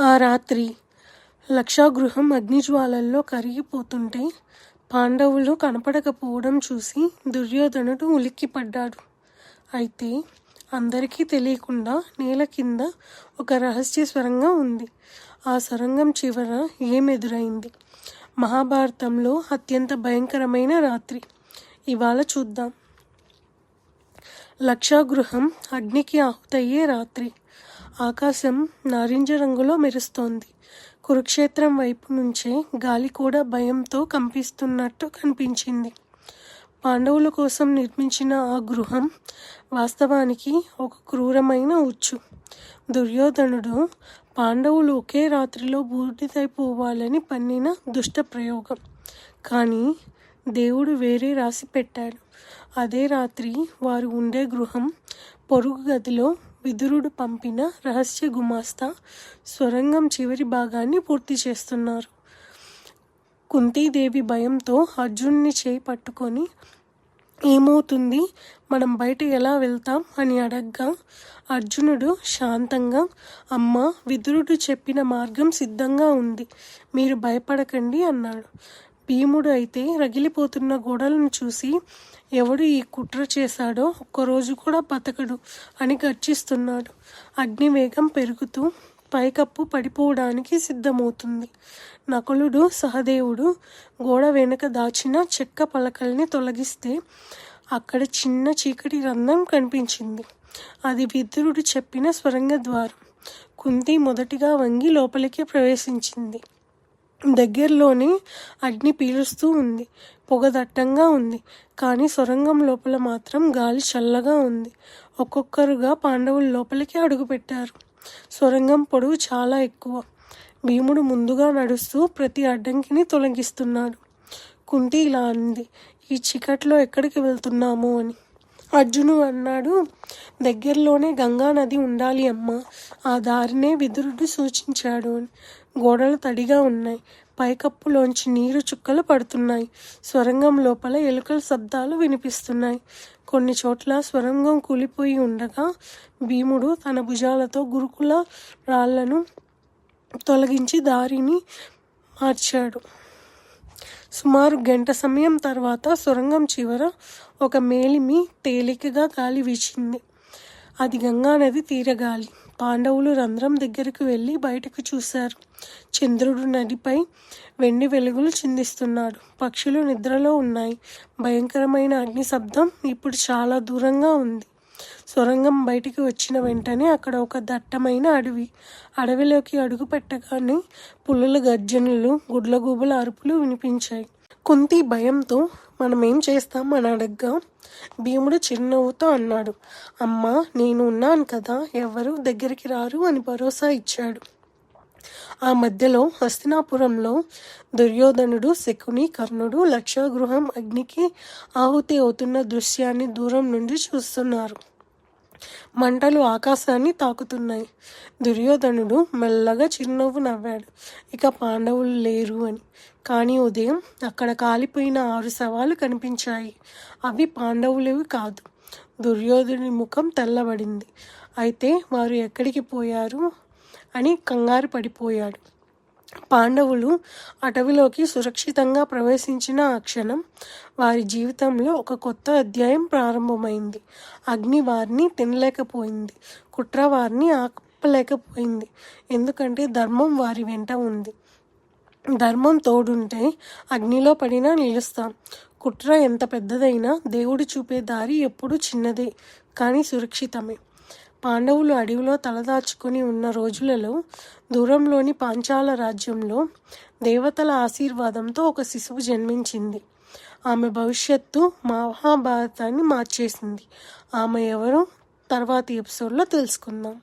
ఆ రాత్రి లక్షాగృహం అగ్నిజ్వాలల్లో కరిగిపోతుంటే పాండవులు కనపడకపోవడం చూసి దుర్యోధనుడు ఉలిక్కిపడ్డాడు. అయితే అందరికీ తెలియకుండా నేల కింద ఒక రహస్య స్వరంగం ఉంది. ఆ సొరంగం చివర ఏమెదురైంది? మహాభారతంలో అత్యంత భయంకరమైన రాత్రి. ఇవాళ చూద్దాం. లక్షాగృహం అగ్నికి ఆహుతయ్యే రాత్రి. ఆకాశం నారింజ రంగులో మెరుస్తోంది. కురుక్షేత్రం వైపు నుంచే గాలి కూడా భయంతో కంపిస్తున్నట్టు కనిపించింది. పాండవుల కోసం నిర్మించిన ఆ గృహం వాస్తవానికి ఒక క్రూరమైన ఉచ్చు. దుర్యోధనుడు పాండవులు ఒకే రాత్రిలో బూడిదైపోవాలని పన్నిన దుష్ట ప్రయోగం. కానీ దేవుడు వేరే రాసి పెట్టాడు. అదే రాత్రి వారు ఉండే గృహం పొరుగు గదిలో విదురుడు పంపిన రహస్య గుమాస్తా స్వరంగం చివరి భాగాన్ని పూర్తి చేస్తున్నారు. కుంతీదేవి భయంతో అర్జున్ని చేయి పట్టుకొని ఏమవుతుంది? మనం బయట ఎలా వెళ్తాం? అని అడగ్గా అర్జునుడు శాంతంగా అమ్మ విదురుడు చెప్పిన మార్గం సిద్ధంగా ఉంది. మీరు భయపడకండి అన్నాడు. భీముడు అయితే రగిలిపోతున్న గోడలను చూసి ఎవడు ఈ కుట్ర చేశాడో ఒక్కరోజు కూడా బతకడు అని గర్జిస్తున్నాడు. అగ్నివేగం పెరుగుతూ పైకప్పు పడిపోవడానికి సిద్ధమవుతుంది. నకులుడు సహదేవుడు గోడ వెనుక దాచిన చెక్క పలకల్ని తొలగిస్తే అక్కడ చిన్న చీకటి రంధ్రం కనిపించింది. అది విదురుడు చెప్పిన స్వరంగ ద్వారం. కుంతి మొదటిగా వంగి లోపలికి ప్రవేశించింది. దగ్గరలోని అగ్ని పీలుస్తూ ఉంది. పొగ దట్టంగా ఉంది. కానీ సొరంగం లోపల మాత్రం గాలి చల్లగా ఉంది. ఒక్కొక్కరుగా పాండవులు లోపలికి అడుగుపెట్టారు. సొరంగం పొడవు చాలా ఎక్కువ. భీముడు ముందుగా నడుస్తూ ప్రతి అడ్డంకిని తొలగిస్తున్నాడు. కుంతి ఇలా అంది. ఈ చీకట్లో ఎక్కడికి వెళ్తున్నాము అని. అర్జును అన్నాడు దగ్గర్లోనే గంగానది ఉండాలి అమ్మ ఆ దారినే విదురుడు సూచించాడు అని. గోడలు తడిగా ఉన్నాయి. పైకప్పులోంచి నీరు చుక్కలు పడుతున్నాయి. స్వరంగం లోపల ఎలుకల శబ్దాలు వినిపిస్తున్నాయి. కొన్ని చోట్ల స్వరంగం కూలిపోయి ఉండగా భీముడు తన భుజాలతో గురుకుల రాళ్ళను తొలగించి దారిని మార్చాడు. సుమారు గంట సమయం తర్వాత సొరంగం చివర ఒక మేలిమి తేలికగా గాలి వీచింది. అది గంగానది తీరగాలి. పాండవులు రంధ్రం దగ్గరకు వెళ్ళి బయటకు చూశారు. చంద్రుడు నదిపై వెండి వెలుగులు చిందిస్తున్నాడు. పక్షులు నిద్రలో ఉన్నాయి. భయంకరమైన అగ్ని శబ్దం ఇప్పుడు చాలా దూరంగా ఉంది. సొరంగం బయటికి వచ్చిన వెంటనే అక్కడ ఒక దట్టమైన అడవి. అడవిలోకి అడుగు పెట్టగానే పులుల గర్జనలు, గుడ్లగూబల అరుపులు వినిపించాయి. కుంతి భయంతో మనమేం చేస్తాం అని అడగ్గా భీముడు చిరునవ్వుతో అన్నాడు. అమ్మా నేను ఉన్నాను కదా ఎవరు దగ్గరికి రారు అని భరోసా ఇచ్చాడు. ఆ మధ్యలో హస్తినాపురంలో దుర్యోధనుడు, శకుని, కర్ణుడు లక్షాగృహం అగ్నికి ఆహుతి అవుతున్న దృశ్యాన్ని దూరం నుండి చూస్తున్నారు. మంటలు ఆకాశాన్ని తాకుతున్నాయి. దుర్యోధనుడు మెల్లగా చిరునవ్వు నవ్వాడు. ఇక పాండవులు లేరు అని. కానీ ఉదయం అక్కడ కాలిపోయిన ఆరు శవాలు కనిపించాయి. అవి పాండవులేవి కాదు. దుర్యోధుని ముఖం తెల్లబడింది. అయితే వారు ఎక్కడికి పోయారు అని కంగారు పడిపోయాడు. పాండవులు అటవిలోకి సురక్షితంగా ప్రవేశించిన ఆ క్షణం వారి జీవితంలో ఒక కొత్త అధ్యాయం ప్రారంభమైంది. అగ్ని వారిని తినలేకపోయింది. కుట్ర వారిని ఆపలేకపోయింది. ఎందుకంటే ధర్మం వారి వెంట ఉంది. ధర్మం తోడుంటే అగ్నిలో పడినా నిలుస్తాం. కుట్ర ఎంత పెద్దదైనా దేవుడు చూపే దారి ఎప్పుడూ చిన్నదే కానీ సురక్షితమే. పాండవులు అడవిలో తలదాచుకుని ఉన్న రోజులలో దూరంలోని పాంచాల రాజ్యంలో దేవతల ఆశీర్వాదంతో ఒక శిశువు జన్మించింది. ఆమె భవిష్యత్తు మహాభారతాన్ని మార్చేసింది. ఆమె ఎవరు తర్వాతి ఎపిసోడ్లో తెలుసుకుందాం.